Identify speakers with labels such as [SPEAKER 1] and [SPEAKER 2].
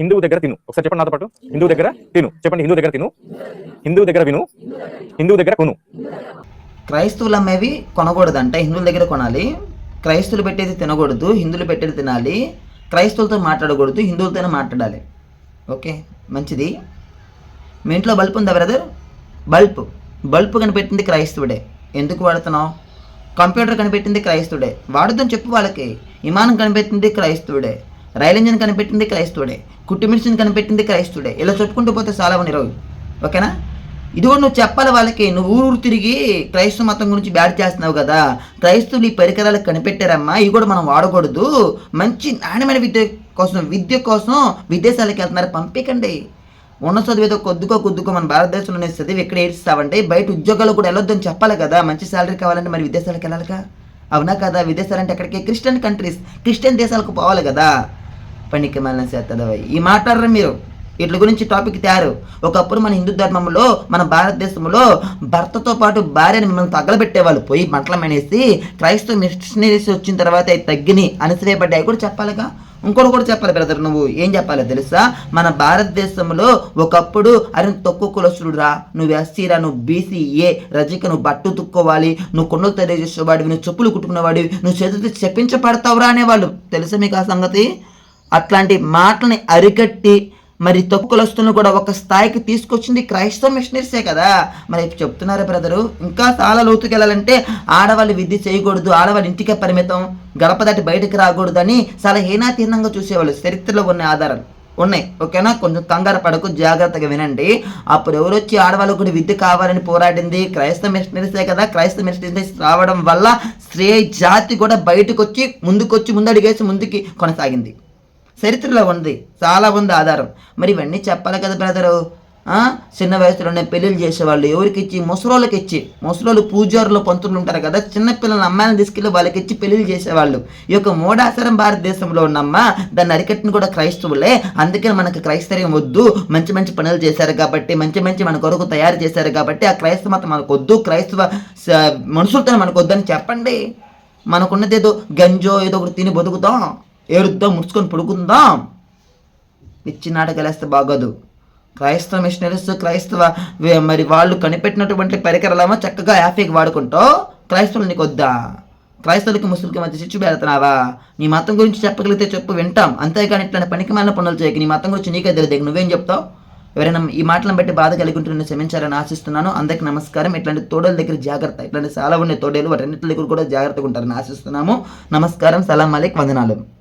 [SPEAKER 1] హిందువు దగ్గర తిను. ఒకసారి చెప్పండి నాతో పాటు. హిందువు దగ్గర తిను. చెప్పండి హిందువు దగ్గర తిను. హిందువు దగ్గర విను. హిందువు దగ్గర కొను.
[SPEAKER 2] క్రైస్తవులు అమ్మేవి కొనకూడదు అంటే హిందువుల దగ్గర కొనాలి. క్రైస్తవులు పెట్టేది తినకూడదు. హిందువులు పెట్టేది తినాలి. క్రైస్తవులతో మాట్లాడకూడదు. హిందువులతోనే మాట్లాడాలి. ఓకే? మంచిది. మీ ఇంట్లో బల్బ్ ఉందా బ్రదర్? బల్బ్. బల్బ్ కనిపెట్టింది క్రైస్తవుడే ఎందుకు వాడుతున్నావు? కంప్యూటర్ కనిపెట్టింది క్రైస్తవుడే వాడుదని చెప్పు వాళ్ళకి. విమానం కనిపెట్టింది క్రైస్తవుడే రైలు ఇంజిన్ కనిపెట్టింది క్రైస్తవుడే కుట్టు మిషన్ కనిపెట్టింది క్రైస్తుడే ఇలా చెప్పుకుంటూ పోతే చాలా ఉన్నాయి రోజు ఓకేనా? ఇది కూడా నువ్వు చెప్పాలి వాళ్ళకి నువ్వు ఊరు తిరిగి క్రైస్తవ మతం గురించి బ్యాడ్ చేస్తున్నావు కదా క్రైస్తవులు ఈ పరికరాలు కనిపెట్టారమ్మా ఇవి కూడా మనం వాడకూడదు. మంచి నాణ్యమైన విద్య కోసం విద్య కోసం విదేశాలకు వెళ్తున్నారు పంపించండి ఉన్న చదువు ఏదో కొద్దిగా మన భారతదేశంలోనే చదివి ఎక్కడ ఏడుస్తావంటే బయట ఉద్యోగాలు కూడా వెళ్ళొద్దని చెప్పాలి కదా మంచి శాలరీ కావాలంటే మరి విదేశాలకు వెళ్ళాలిగా? అవునా కదా? విదేశాలంటే ఎక్కడికి? క్రిస్టియన్ కంట్రీస్ క్రిస్టియన్ దేశాలకు పోవాలి కదా. పనికి మళ్ళీ చేస్తుందా ఈ మాట్లాడరు మీరు. వీటి గురించి టాపిక్ తయారు. ఒకప్పుడు మన హిందూ ధర్మంలో మన భారతదేశంలో భర్తతో పాటు భార్యని మిమ్మల్ని తగలబెట్టేవాళ్ళు. పోయి మంటలమనేసి క్రైస్తవ మిషనరీస్ వచ్చిన తర్వాత అవి తగ్గిని అణిసివేయబడ్డాయి కూడా చెప్పాలిగా? ఇంకోటి కూడా చెప్పాలి బ్రదర్ నువ్వు. ఏం చెప్పాలి తెలుసా? మన భారతదేశంలో ఒకప్పుడు అరే తక్కువ కులస్తుడురా. నువ్వు ఎస్సీరా నువ్వు బీసీ ఏ రజిక నువ్వు బట్టు తుక్కోవాలి. నువ్వు కొండలు తెలియజేసేవాడివి నువ్వు చెప్పులు కుట్టుకునేవాడివి. నువ్వు చేతితో చెప్పించబడతావురా అనేవాళ్ళు. తెలుసా మీకు ఆ సంగతి? అట్లాంటి మాటల్ని అరికట్టి మరి తక్కువస్తులను కూడా ఒక స్థాయికి తీసుకొచ్చింది క్రైస్తవ మిషనరీసే కదా. మరి చెప్తున్నారు చెప్తున్నారా బ్రదరు ఇంకా చాలా లోతుకి వెళ్ళాలంటే ఆడవాళ్ళు విద్య చేయకూడదు ఆడవాళ్ళు ఇంటికే పరిమితం గడప దాటి బయటకు రాకూడదు అని చాలా హీనాతీర్ణంగా చూసేవాళ్ళు చరిత్రలో ఉన్న ఆధారాలు ఉన్నాయి. ఓకేనా? కొంచెం కంగారు పడకు జాగ్రత్తగా వినండి. అప్పుడు ఎవరు వచ్చి కూడా విద్య కావాలని పోరాడింది? క్రైస్తవ మిషనరీసే కదా. క్రైస్తవ మిషనరీస్ రావడం వల్ల స్త్రీ జాతి కూడా బయటకు వచ్చి ముందుకొచ్చి ముందడిగేసి ముందుకి కొనసాగింది. చరిత్రలో ఉంది. చాలా ఉంది ఆధారం. మరి ఇవన్నీ చెప్పాలి కదా బ్రదరు చిన్న వయసులోనే పెళ్ళిళ్ళు చేసేవాళ్ళు. ఎవరికి ఇచ్చి ముసలోళ్ళకి ఇచ్చి ముసలోళ్ళు పూజారులు పంతులు ఉంటారు కదా. చిన్న పిల్లల అమ్మాయిని తీసుకెళ్ళి వాళ్ళకి ఇచ్చి పెళ్ళిళ్ళు చేసేవాళ్ళు. ఈ యొక్క మూడాసరం భారతదేశంలో ఉన్నమ్మ దాన్ని అరికట్టిన కూడా క్రైస్తవులే. అందుకని మనకు క్రైస్తవ్యం వద్దు. మంచి మంచి పనులు చేశారు కాబట్టి మంచి మంచి మన కొరకు తయారు చేశారు కాబట్టి ఆ క్రైస్తవ మతం మనకు వద్దు. క్రైస్తవ మనుషులతో మనకు వద్దని చెప్పండి. మనకున్నది ఏదో గంజో ఏదో ఒకటి తిని బతుకుతాం. ఏరుద్దాం ముడుచుకొని పడుకుందాం. పిచ్చి నాటకాలు వేస్తే బాగోదు. క్రైస్తవ మిషనరీస్ క్రైస్తవ మరి వాళ్ళు కనిపెట్టినటువంటి పరికరాలేమో చక్కగా యాఫీకి వాడుకుంటావు క్రైస్తవులు నీకు వద్దా? క్రైస్తవులకి ముస్లింకి మధ్య చిచ్చు పెడుతున్నావా నీ మతం గురించి చెప్పగలిగితే చెప్పు వింటాం. అంతేగాని ఇట్లాంటి పనికి మాలిన పనులు చేయకి. నీ మతం గురించి నీకే తెలియదు. నువ్వేం చెప్తావు? ఎవరైనా ఈ మాటలను బట్టి బాధ కలిగి ఉంటే నన్ను క్షమించాలని ఆశిస్తున్నాను. అందరికి నమస్కారం. ఇట్లాంటి తోడల దగ్గర జాగ్రత్త. ఇట్లాంటి చాలా ఉన్నాయి తోడేలు రెండింటి దగ్గర కూడా జాగ్రత్తగా ఉంటారని ఆశిస్తున్నాము. నమస్కారం. సలాం అలైక్. వందనాలు.